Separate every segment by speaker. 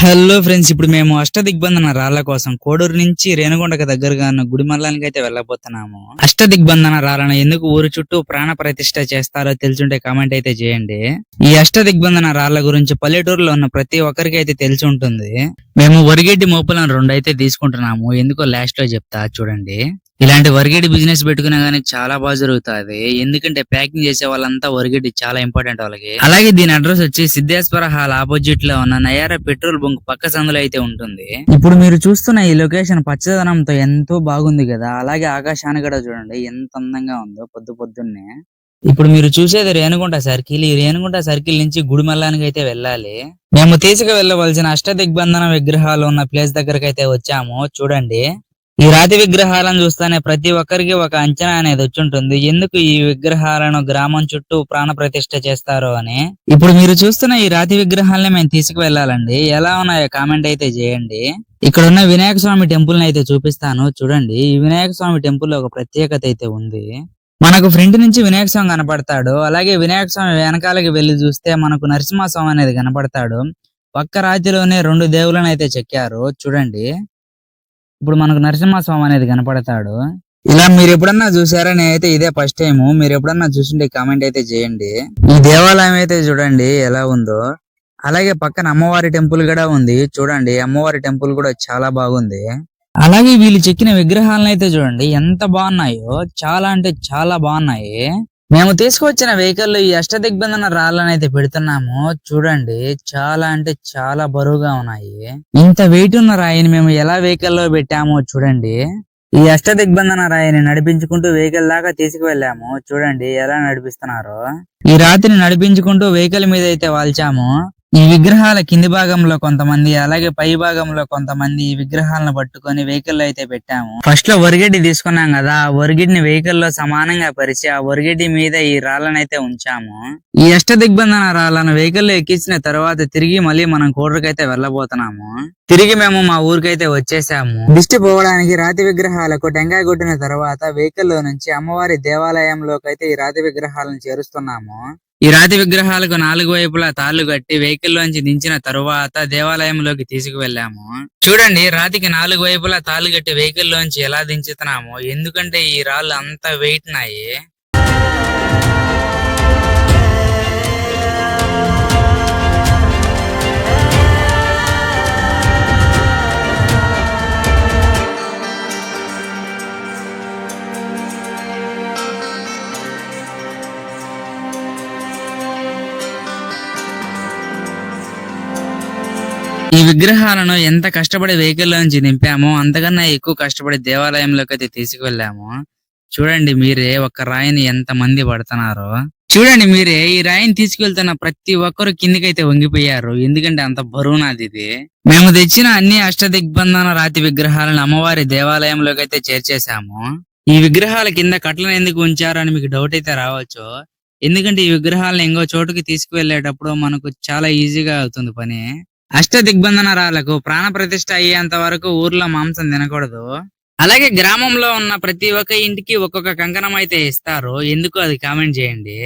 Speaker 1: Hello friends ఇప్పుడు మేము అష్ట దిగ్బంధన రాళ్ళ కోసం కోడూరు నుంచి రేణుగుండకు దగ్గరగా ఉన్న గుడిమల్లానికి అయితే వెళ్ళబోతున్నాము. అష్ట దిగ్బంధన రాళ్ళను ఎందుకు ఊరు చుట్టూ ప్రాణ ప్రతిష్ట చేస్తారో తెలుసుంటే కామెంట్ అయితే చేయండి. ఈ అష్ట దిగ్బంధన రాళ్ళ గురించి పల్లెటూరులో ఉన్న ప్రతి ఒక్కరికి అయితే తెలిసి ఉంటుంది మేము వరిగడ్డి మోపులను రెండు అయితే తీసుకుంటున్నాము. ఎందుకో లాస్ట్లో చెప్తా చూడండి. ఇలాంటి వరిగడ్డి బిజినెస్ పెట్టుకున్నా గానీ చాలా బాగా జరుగుతుంది. ఎందుకంటే ప్యాకింగ్ చేసే వాళ్ళంతా వరిగడ్డి చాలా ఇంపార్టెంట్ వాళ్ళకి. అలాగే దీని అడ్రస్ వచ్చి సిద్ధేశ్వర హాల్ ఆపోజిట్లో ఉన్న నయార పెట్రోల్ బంక్ పక్క సందులో అయితే ఉంటుంది. ఇప్పుడు మీరు చూస్తున్న ఈ లొకేషన్ పచ్చదనంతో ఎంతో బాగుంది కదా. అలాగే ఆకాశాన్ని కూడా చూడండి. ఎంత అందంగా ఉందో పొద్దు పొద్దున్నే. ఇప్పుడు మీరు చూసేది రేణుగుంట సర్కిల్ ఈ రేణుగుంట సర్కిల్ నుంచి గుడిమల్లానికి అయితే వెళ్ళాలి. మేము తీసుకు వెళ్ళవలసిన అష్ట దిగ్బంధన విగ్రహాలు ఉన్న ప్లేస్ దగ్గరకైతే వచ్చాము. చూడండి. ఈ రాతి విగ్రహాలను చూస్తేనే ప్రతి ఒక్కరికి ఒక అంచనా అనేది వచ్చింటుంది. ఎందుకు ఈ విగ్రహాలను గ్రామం చుట్టూ ప్రాణ ప్రతిష్ట చేస్తారు అని. ఇప్పుడు మీరు చూస్తున్న ఈ రాతి విగ్రహాలని మేము తీసుకువెళ్ళాలండి. ఎలా ఉన్నాయో కామెంట్ అయితే చేయండి. ఇక్కడ ఉన్న వినాయక స్వామి టెంపుల్ని అయితే చూపిస్తాను. చూడండి. ఈ వినాయక స్వామి టెంపుల్లో ఒక ప్రత్యేకత అయితే ఉంది. మనకు ఫ్రంట్ నుంచి వినాయక స్వామి కనపడతాడు. అలాగే వినాయక స్వామి వెనకాలకి వెళ్ళి చూస్తే మనకు నరసింహస్వామి అనేది కనపడతాడు. పక్క రాతిలోనే రెండు దేవులను అయితే చెక్కారు. చూడండి. ఇప్పుడు మనకు నరసింహస్వామి అనేది కనపడతాడు. ఇలా మీరు ఎప్పుడన్నా చూసారా? నేనైతే ఇదే ఫస్ట్ టైం మీరు ఎప్పుడన్నా చూసింటే కామెంట్ అయితే చేయండి. ఈ దేవాలయం అయితే చూడండి ఎలా ఉందో. అలాగే పక్కన అమ్మవారి టెంపుల్ కూడా ఉంది. చూడండి అమ్మవారి టెంపుల్ కూడా చాలా బాగుంది. అలాగే వీళ్ళు చెక్కిన విగ్రహాలను అయితే చూడండి. ఎంత బాగున్నాయో. చాలా అంటే చాలా బాగున్నాయి. మేము తీసుకొచ్చిన వెహికల్లో ఈ అష్ట దిగ్బంధన రాళ్ళని అయితే పెడుతున్నాము. చూడండి చాలా అంటే చాలా బరువుగా ఉన్నాయి. ఇంత వెయిట్ ఉన్న రాయిని మేము ఎలా వెహికల్లో పెట్టామో చూడండి. ఈ అష్ట దిగ్బంధన రాయిని నడిపించుకుంటూ వెహికల్ దాకా తీసుకువెళ్ళాము. చూడండి ఎలా నడిపిస్తున్నారో. ఈ రాత్రి నడిపించుకుంటూ వెహికల్ మీద అయితే వాల్చాము. ఈ విగ్రహాల కింది భాగంలో కొంతమంది అలాగే పై భాగంలో కొంతమంది ఈ విగ్రహాలను పట్టుకొని వెహికల్లో అయితే పెట్టాము. ఫస్ట్లో వరిగడ్డి తీసుకున్నాం కదా ఆ వరిగడ్డిని వెహికల్లో సమానంగా పరిచి ఆ వరిగడ్డి మీద ఈ రాళ్ళను అయితే ఉంచాము. ఈ అష్ట దిగ్బంధన రాళ్ళను వెహికల్లో ఎక్కించిన తర్వాత తిరిగి మళ్ళీ మనం కోటకైతే వెళ్ళబోతున్నాము. తిరిగి మేము మా ఊరికైతే వచ్చేసాము. దిష్టి పోవడానికి రాతి విగ్రహాలకు టెంకాయ కొట్టిన తర్వాత వెహికల్లో నుంచి అమ్మవారి దేవాలయంలోకి అయితే ఈ రాతి విగ్రహాలను చేరుస్తున్నాము. ఈ రాతి విగ్రహాలకు నాలుగు వైపులా తాళ్ళు కట్టి వెహికల్ లోంచి దించిన తరువాత దేవాలయంలోకి తీసుకువెళ్ళాము. చూడండి రాతికి నాలుగు వైపులా తాళ్ళు కట్టి వెహికల్ లోంచి ఎలా దించుతున్నాము ఎందుకంటే ఈ రాళ్ళు అంత వెయిట్ నాయి ఈ విగ్రహాలను ఎంత కష్టపడి వెహికల్ నుంచి నింపామో అంతకన్నా ఎక్కువ కష్టపడి దేవాలయంలోకి అయితే తీసుకువెళ్ళాము చూడండి మీరే ఒక రాయిని ఎంత మంది పడుతున్నారో. చూడండి మీరే ఈ రాయిని తీసుకెళ్తున్న ప్రతి ఒక్కరు కిందికైతే వంగిపోయారు. ఎందుకంటే అంత బరువు నాది ఇది. మేము తెచ్చిన అన్ని అష్ట దిగ్బంధన రాతి విగ్రహాలను అమ్మవారి దేవాలయంలోకి అయితే చేర్చేశాము. ఈ విగ్రహాల కింద కట్లను ఎందుకు ఉంచారు అని మీకు డౌట్ అయితే రావచ్చు. ఎందుకంటే ఈ విగ్రహాలను ఇంకో చోటుకి తీసుకువెళ్ళేటప్పుడు మనకు చాలా ఈజీగా అవుతుంది పని. అష్ట దిగ్బంధనరాలకు ప్రాణ ప్రతిష్ట అయ్యేంత వరకు ఊర్లో మాంసం తినకూడదు. అలాగే గ్రామంలో ఉన్న ప్రతి ఒక్క ఇంటికి ఒక్కొక్క కంకణం అయితే ఇస్తారు. ఎందుకు అది కామెంట్ చేయండి.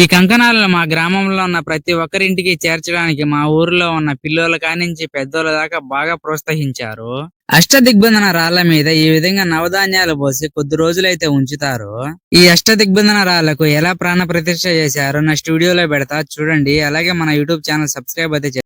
Speaker 1: ఈ కంకణాలను మా గ్రామంలో ఉన్న ప్రతి ఒక్కరింటికి చేర్చడానికి మా ఊర్లో ఉన్న పిల్లల కానించి పెద్దోళ్ళ దాకా బాగా ప్రోత్సహించారు. అష్ట దిగ్బంధన రాళ్ళ మీద ఈ విధంగా నవధాన్యాలు పోసి కొద్ది రోజులైతే ఉంచుతారు. ఈ అష్ట దిగ్బంధన రాళ్ళకు ఎలా ప్రాణ ప్రతిష్ట చేశారో నా స్టూడియోలో పెడతా చూడండి. అలాగే మన యూట్యూబ్ ఛానల్ సబ్స్క్రైబ్ అయితే